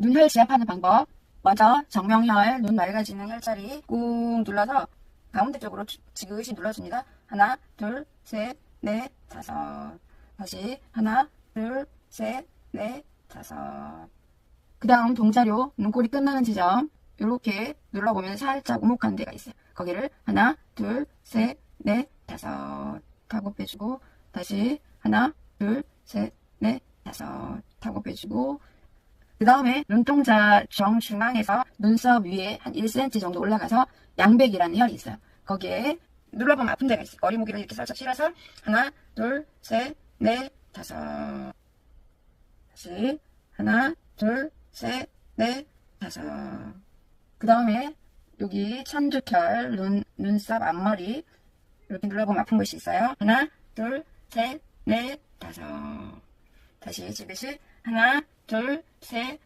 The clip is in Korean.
눈혈 지압하는 방법. 먼저 정명혈, 눈 맑아지는 혈자리 꾹 눌러서 가운데 쪽으로 지- 지그시 눌러줍니다. 하나, 둘, 셋, 넷, 다섯. 다시 하나, 둘, 셋, 넷, 다섯. 그 다음 동자료 눈꼬리 끝나는 지점 이렇게 눌러보면 살짝 우묵한 데가 있어요. 거기를 하나, 둘, 셋, 넷, 다섯 타고 빼주고 다시 하나, 둘, 셋, 넷, 다섯 타고 빼주고 그 다음에 눈동자 정중앙에서 눈썹 위에 한 1cm 정도 올라가서 양백이라는 혈이 있어요. 거기에 눌러보면 아픈 데가 있어요. 어리무기를 이렇게 살짝 실어서 하나, 둘, 셋, 넷, 다섯 다시 하나, 둘, 셋, 넷, 다섯 그 다음에 여기 천주혈, 눈, 눈썹 앞머리 이렇게 눌러보면 아픈 곳이 있어요. 하나, 둘, 셋, 넷, 다섯 다시 지그시. 하나, 둘, 셋,